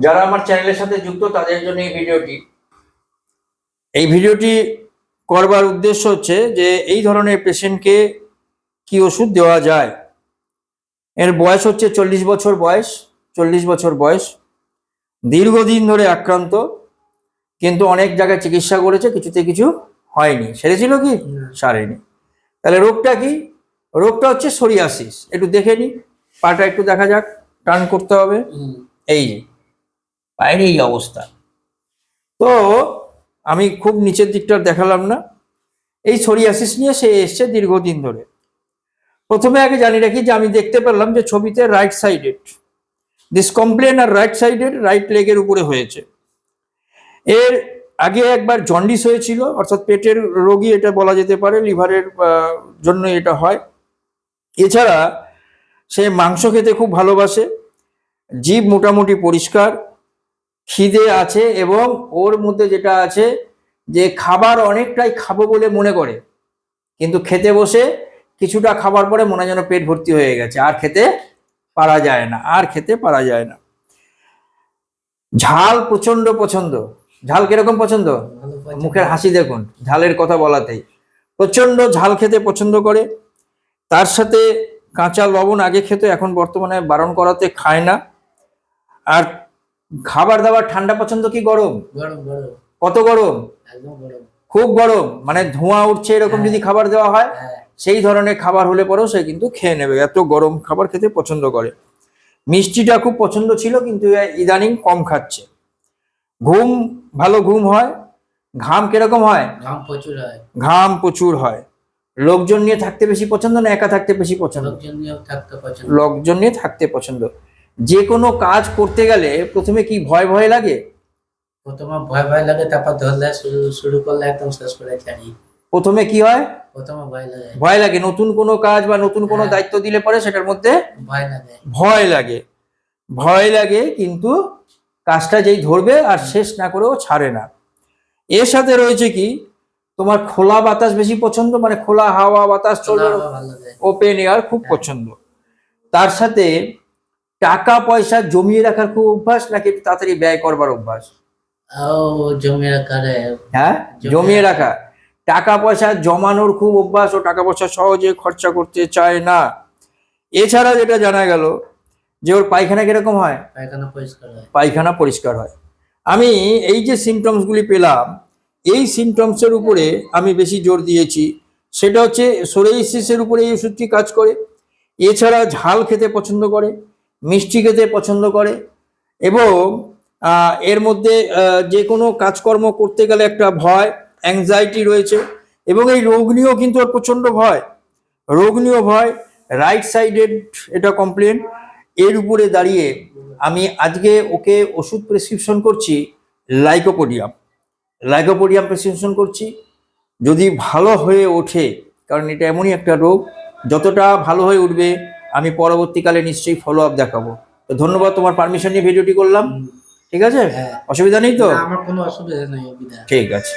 যারা আমার চ্যানেলের সাথে যুক্ত তাদের জন্য এই ভিডিওটি। এই ভিডিওটি করবার উদ্দেশ্য হচ্ছে যে এই ধরনের পেশেন্টকে কি ওষুধ দেওয়া যায়? এর বয়স হচ্ছে চল্লিশ বছর বয়স চল্লিশ বছর বয়স। দীর্ঘদিন ধরে আক্রান্ত কিন্তু অনেক জায়গায় চিকিৎসা করেছে কিছুতে কিছু হয়নি। সেরেছিল কি? সারেনি। তাহলে রোগটা কি? রোগটা হচ্ছে সোরিয়াসিস। একটু দেখে নি পাটা একটু দেখা যাক টান করতে হবে। এই যে পায়ের এই অবস্থা। তো আমি খুব নিচের দিকটা দেখালাম না। এই সরিয়াসিস নিয়ে সে এসছে দীর্ঘদিন ধরে। প্রথমে আগে জানি রাখি যে আমি দেখতে পেলাম যে ছবিতে রাইট সাইডেড দিস কমপ্লেন আর রাইট সাইডেড রাইট লেগের উপরে হয়েছে। এর আগে একবার জন্ডিস হয়েছিল, অর্থাৎ পেটের রোগী এটা বলা যেতে পারে লিভারের জন্য এটা হয়। এছাড়া সে মাংস খেতে খুব ভালোবাসে, জীব মোটামুটি পরিষ্কার খিদে আছে এবং ওর মধ্যে যেটা আছে যে খাবার অনেকটাই খাব বলে মনে করে, কিন্তু খেতে বসে কিছুটা খাবার পরে মনে যেন পেট ভর্তি হয়ে গেছে, আর খেতে পারা যায় না, আর খেতে পারা যায় না। ঝাল প্রচণ্ড পছন্দ। ঝাল কীরকম পছন্দ? মুখের হাসি দেখুন, ঝালের কথা বলাতেই। প্রচণ্ড ঝাল খেতে পছন্দ করে। তার সাথে কাঁচা লবণ আগে খেতে, এখন বর্তমানে বারণ করাতে খায় না। আর খাবার দাবার ঠান্ডা পছন্দ কি গরম? গরম গরম। কত গরম? একদম গরম। খুব গরম মানে ধোঁয়া উঠছে এরকম যদি খাবার দেওয়া হয় হ্যাঁ। সেই ধরনের খাবার হলে পরেও সে কিন্তু খেয়ে নেবে এত গরম খাবার খেতে পছন্দ করে। মিষ্টিটা খুব পছন্দ ছিল কিন্তু ইদানিং কম খাচ্ছে। ঘুম ভালো ঘুম হয়? ঘাম কীরকম হয়? ঘাম প্রচুর হয়। ঘাম প্রচুর হয়। লোকজন নিয়ে থাকতে বেশি পছন্দ না একা থাকতে বেশি পছন্দ? লোকজন নিয়েও থাকতে পছন্দ। লোকজন নিয়ে থাকতে পছন্দ। যে কোনো কাজ করতে গেলে প্রথমে কি ভয় ভয় লাগে? প্রথমে ভয় ভয় লাগে তারপর ধরলে শুরু শুরু করলে একদম শেষ করে ছাড়ি। প্রথমে কি হয়? প্রথমে ভয় লাগে। ভয় লাগে। নতুন কোনো কাজ বা নতুন কোনো হ্যাঁ। দায়িত্ব দিলে পরে সেটার মধ্যে ভয় লাগে। ভয় লাগে। ভয় লাগে কিন্তু কাজটা যেই ধরবে আর শেষ না করেও ছাড়ে না। এর সাথে রয়েছে কি? তোমার খোলা বাতাস বেশি পছন্দ? মানে খোলা হাওয়া বাতাস চলবে ওপেন এয়ার খুব পছন্দ। তার সাথে টাকা পয়সা জমিয়ে রাখার খুব অভ্যাস নাকি একটু তাড়াতাড়ি ব্যয় করবার অভ্যাস? ও জমি হ্যাঁ। জমিয়ে জমিয়ে রাখা। টাকা পয়সা জমানোর খুব অভ্যাস ও টাকা পয়সা সহজে খরচা করতে চায় না। এছাড়া যেটা জানা গেল যে ওর পায়খানা কীরকম হয়? পায়খানা পরিষ্কার হয়। পায়খানা পরিষ্কার হয়। আমি এই যে সিমটমসগুলি পেলাম এই সিমটমসের উপরে আমি বেশি জোর দিয়েছি। সেটা হচ্ছে সোরেইসিসের উপরে এই ওষুধটি কাজ করে। এছাড়া ঝাল খেতে পছন্দ করে। মিষ্টি খেতে পছন্দ করে এবং এর মধ্যে যে কোনো কাজকর্ম করতে গেলে একটা ভয় অ্যাংজাইটি রয়েছে এবং এই রোগ নিয়েও কিন্তু ওর প্রচণ্ড ভয়। রোগ নিয়েও ভয় রাইট সাইডেড এটা কমপ্লেন এর উপরে দাঁড়িয়ে আমি আজকে ওকে ওষুধ প্রেসক্রিপশন করছি লাইকোপোডিয়াম লাইকোপোডিয়াম প্রেসক্রিপশন করছি। যদি ভালো হয়ে ওঠে, কারণ এটা এমনই একটা রোগ, যতটা ভালো হয়ে উঠবে আমি পরবর্তীকালে নিশ্চয়ই ফলো আপ দেখাবো। তো ধন্যবাদ তোমার পারমিশন নিয়ে ভিডিওটি করলাম। ঠিক আছে? হ্যাঁ। অসুবিধা নেই তো? আমার কোনো অসুবিধা নেই ঠিক আছে।